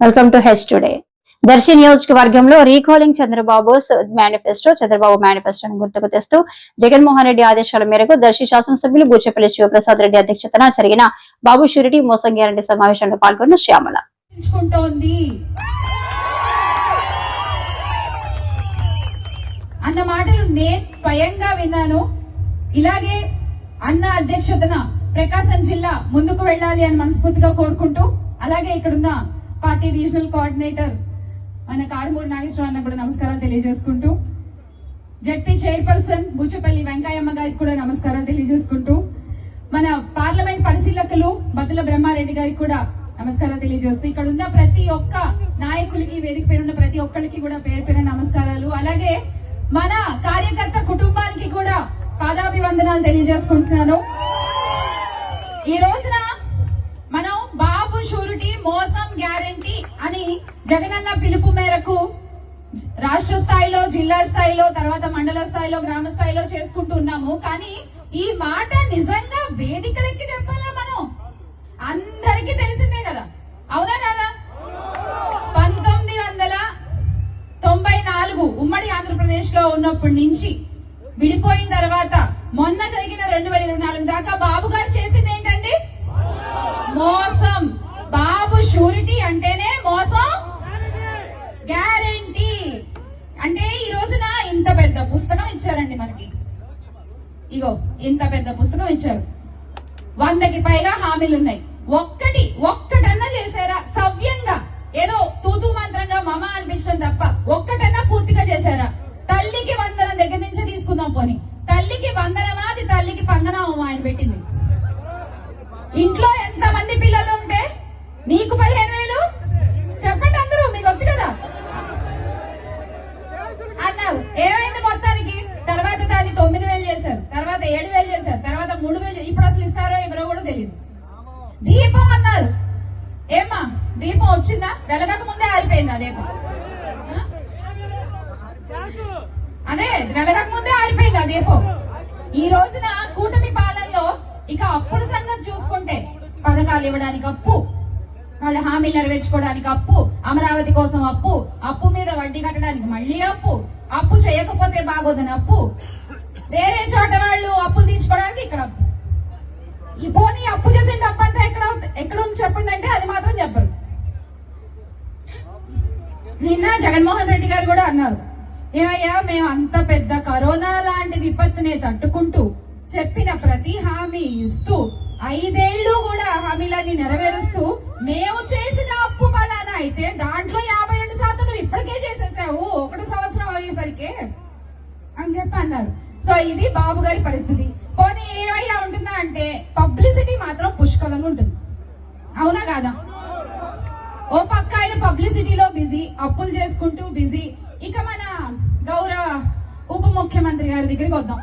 Welcome to H today Darsi నియోజకవర్గంలో recalling Chandrababu manifesto Chandrababu మేనిఫెస్టోను గుర్తుకు తెస్తూ జగన్మోహన్ రెడ్డి ఆదేశాల మేరకు దర్శి శాసనసభ్యులు గుచ్చపల్లి శివప్రసాద్ రెడ్డి అధ్యక్షతన జరిగిన బాబు షూరిటీ మోసం గ్యారంటీ సమావేశంలో పాల్గొన్న శ్యామల. అన్న మాటలు నేను స్వయంగా విన్నాను. ఇలాగే అన్న అధ్యక్షతన ప్రకాశం జిల్లా ముందుకు వెళ్ళాలి అని మనస్ఫూర్తిగా కోరుకుంటూ అలాగే ఇక్కడున్న పార్టీ రీజనల్ కోఆర్డినేటర్ మన కారుమూరు నాగేశ్వర అన్న కూడా నమస్కారాలు తెలియజేసుకుంటూ జడ్పీ చైర్పర్సన్ బూచపల్లి వెంకయ్యమ్మ గారికి కూడా నమస్కారాలు తెలియజేసుకుంటూ మన పార్లమెంట్ పరిశీలకులు బతుల బ్రహ్మారెడ్డి గారికి కూడా నమస్కారాలు తెలియజేస్తూ ఇక్కడ ఉన్న ప్రతి ఒక్క నాయకులకి వేదిక పేరున్న ప్రతి ఒక్కరికి కూడా పేరు పేరు నమస్కారాలు. అలాగే మన కార్యకర్త కుటుంబానికి కూడా పాదాభివందనాలు తెలియజేసుకుంటున్నాను. ఈ రోజున మనం బాబు షూరిటీ మోసం గ్యాస్ జగనన్న పిలుపు మేరకు రాష్ట్ర స్థాయిలో జిల్లా స్థాయిలో తర్వాత మండల స్థాయిలో గ్రామ స్థాయిలో చేసుకుంటూ ఉన్నాము. కానీ ఈ మాట నిజంగా వేదికలెక్కి చెప్పాలా మనం? అందరికీ తెలిసిందే కదా. అవునా కదా? పంతొమ్మిది వందల తొంభై నాలుగు ఉమ్మడి ఆంధ్రప్రదేశ్లో ఉన్నప్పటి నుంచి విడిపోయిన తర్వాత మొన్న జరిగిన రెండు వేల ఇరవై నాలుగు దాకా బాబు గారు చేసింది ఏంటండి? మోసం. బాబు షూరిటీ అంటేనే మోసం గ్యారంటీ అంటే ఈ రోజున ఇంత పెద్ద పుస్తకం ఇచ్చారండి మనకి ఇగో ఇంత పెద్ద పుస్తకం ఇచ్చారు. వందకి పైగా హామీలు ఉన్నాయి ఒక్కటి ఒక్కటన్నా చేశారా? సవ్యంగా ఏదో తూతూ మంత్రంగా మమ అనిపించడం తప్ప ఒక్కటన్నా పూర్తిగా చేశారా? తల్లికి వందనం దగ్గర నుంచి తీసుకుందాం పోని. తర్వాత ఏడు వేలు చేశారు. తర్వాత మూడు వేలు ఇప్పుడు అసలు ఇస్తారో ఎవరో కూడా తెలియదు దీపం అన్నారు. ఏమ్మా దీపం వచ్చిందా? వెలగక ముందే ఆరిపోయింది ఆ? దీపం అదే వెలగక ముందే ఆరిపోయింది ఆ దీపం? ఈ రోజున కూటమి పాలనలో ఇక అప్పుల సంగతి చూసుకుంటే పథకాలు ఇవ్వడానికి అప్పు వాళ్ళ హామీలు నెరవేర్చుకోవడానికి అప్పు అమరావతి కోసం అప్పు అప్పు మీద వడ్డీ కట్టడానికి మళ్ళీ అప్పు అప్పు చేయకపోతే బాగోదని అప్పు వేరే చోట వాళ్ళు అప్పులు తీర్చుకోవడానికి ఇక్కడ అప్పు. ఈ పోనీ అప్పు చేసిన డబ్బు అంతా ఎక్కడ ఉంది- ఎక్కడ ఉంది చెప్పండి అంటే అది మాత్రం చెప్పరు. నిన్న జగన్మోహన్ రెడ్డి గారు కూడా అన్నారు ఏమయ్యా మేము అంత పెద్ద కరోనా లాంటి విపత్తుని తట్టుకుంటూ చెప్పిన ప్రతి హామీ ఇస్తూ ఐదేళ్ళు కూడా హామీలన్నీ నెరవేరుస్తూ మేము చేసిన అప్పు పలానా అయితే దాంట్లో యాభై రెండు శాతం నువ్వు ఇప్పటికే చేసేసావు ఒకటి సంవత్సరం అయ్యేసరికి అని చెప్పి అన్నారు. సో ఇది బాబు గారి పరిస్థితి. పోనీ ఏమైనా ఉంటుందా అంటే పబ్లిసిటీ మాత్రం పుష్కలంగా ఉంటుంది. అవునా కాదా? ఓ పక్క ఆయన పబ్లిసిటీలో బిజీ అప్పులు చేసుకుంటూ బిజీ ఇక మన గౌరవ ఉప ముఖ్యమంత్రి గారి దగ్గరికి వద్దాం.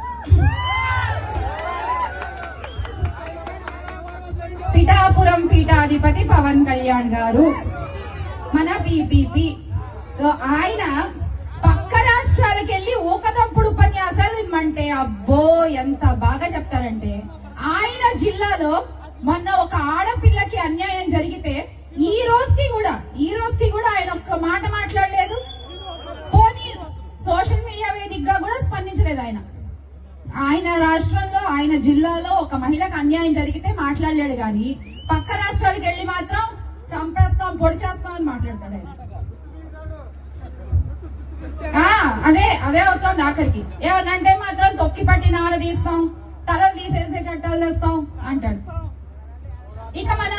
పిఠాపురం పీఠాధిపతి పవన్ కళ్యాణ్ గారు మన బీపీపీ ఆయన అబ్బో ఎంత బాగా చెప్తారంటే ఆయన జిల్లాలో మొన్న ఒక ఆడపిల్లకి అన్యాయం జరిగితే ఈ రోజుకి కూడా ఈ రోజుకి కూడా ఆయన ఒక్క మాట మాట్లాడలేదు. పోనీ సోషల్ మీడియా వేదికగా కూడా స్పందించలేదు ఆయన. ఆయన రాష్ట్రంలో ఆయన జిల్లాలో ఒక మహిళకు అన్యాయం జరిగితే మాట్లాడలేడు కానీ పక్క రాష్ట్రాలకు వెళ్ళి మాత్రం చంపేస్తాం పొడి చేస్తాం అని మాట్లాడతాడు ఆయన. అదే అదే అవుతోంది ఆఖరికి. ఏమనంటే మాత్రం తొక్కి పట్టి నార తీస్తాం తలలు తీసేసి చట్టాలు తెస్తాం అంటాడు. ఇక మన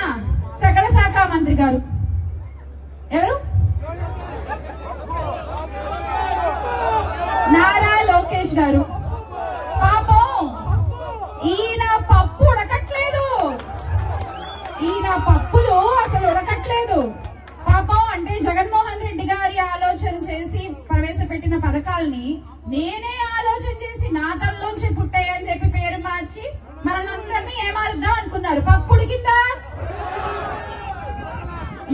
సకల శాఖ మంత్రి గారు. ఎవరు? నారా లోకేష్ గారు. నేనే ఆలోచన చేసి నా తల్లోంచి పుట్టాయని చెప్పి పేరు మార్చి మనందరినీ ఏమారుద్దాం అనుకున్నారు. పప్పుడు కింద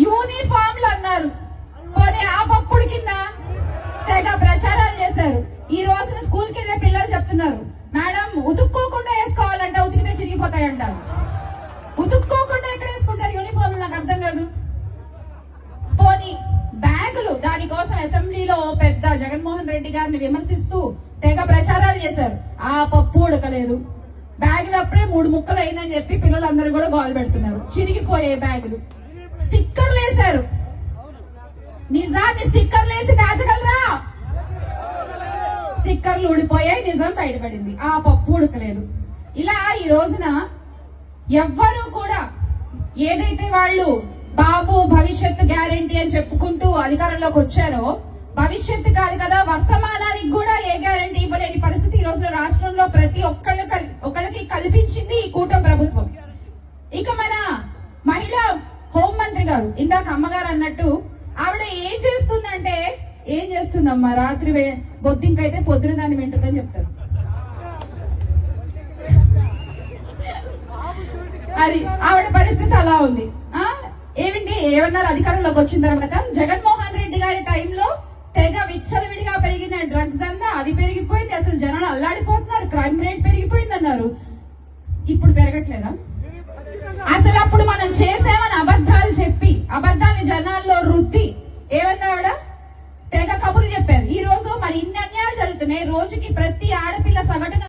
యూనిఫామ్లు అన్నారు. పోనీ ఆ పప్పుడు కింద తెగ ప్రచారాలు చేశారు. ఈ రోజున స్కూల్కి వెళ్ళే పిల్లలు చెప్తున్నారు. మేడం ఉతుక్కోకుండా వేసుకోవాలంట ఉతికితే చిరిగిపోతాయంట. ఉతుక్కోకుండా ఎక్కడ వేసుకుంటారు యూనిఫామ్ నాకు అర్థం కాదు. దానికోసం అసెంబ్లీలో పెద్ద జగన్మోహన్ రెడ్డి గారిని విమర్శిస్తూ తెగ ప్రచారాలు చేశారు. ఆ పప్పు ఉడకలేదు. బ్యాగులు అప్పుడే మూడు ముక్కలు అయిందని చెప్పి పిల్లలందరూ కూడా గోలు పెడుతున్నారు. చిరిగిపోయే బ్యాగులు. స్టిక్కర్లు వేశారు. నిజాన్ని స్టిక్కర్లు వేసి దాచగలరా? స్టిక్కర్లు ఊడిపోయాయి నిజం బయటపడింది. ఆ పప్పు ఉడకలేదు. ఇలా ఈ రోజున ఎవ్వరూ కూడా ఏదైతే వాళ్ళు బాబు భవిష్యత్తు గ్యారంటీ అని చెప్పుకుంటూ అధికారంలోకి వచ్చారో భవిష్యత్తు కాదు కదా వర్తమానానికి కూడా ఏ గ్యారంటీ ఇవ్వలేని పరిస్థితి ఈ రోజున రాష్ట్రంలో ప్రతి ఒక్కళ్ళు ఒకళ్ళకి కల్పించింది ఈ కూటమి ప్రభుత్వం. ఇక మన మహిళా హోంమంత్రి గారు ఇందాక అమ్మగారు అన్నట్టు ఆవిడ ఏం చేస్తుందంటే ఏం చేస్తుందమ్మా రాత్రి బొద్దింకైతే పొద్దున దాన్ని వింటుందని చెప్తారు. అది ఆవిడ పరిస్థితి అలా ఉంది. ఆ? ఏమండి? ఏమన్నారు? అధికారంలోకి వచ్చిన తర్వాత జగన్మోహన్ రెడ్డి గారి టైంలో తెగ విచ్చలవిడిగా పెరిగిన డ్రగ్స్ అంతా అది పెరిగిపోయింది. అసలు జనాలు అల్లాడిపోతున్నారు. క్రైమ్ రేట్ పెరిగిపోయింది అన్నారు ఇప్పుడు పెరగట్లేదా? అసలు అప్పుడు మనం చేసామని అబద్ధాలు చెప్పి అబద్ధాన్ని జనాల్లో రుద్ది ఏమన్నావిడ తెగ కబుర్లు చెప్పారు. ఈ రోజు మరి ఇన్ని అన్యాయాలు జరుగుతున్నాయి. రోజుకి ప్రతి ఆడపిల్ల సగటున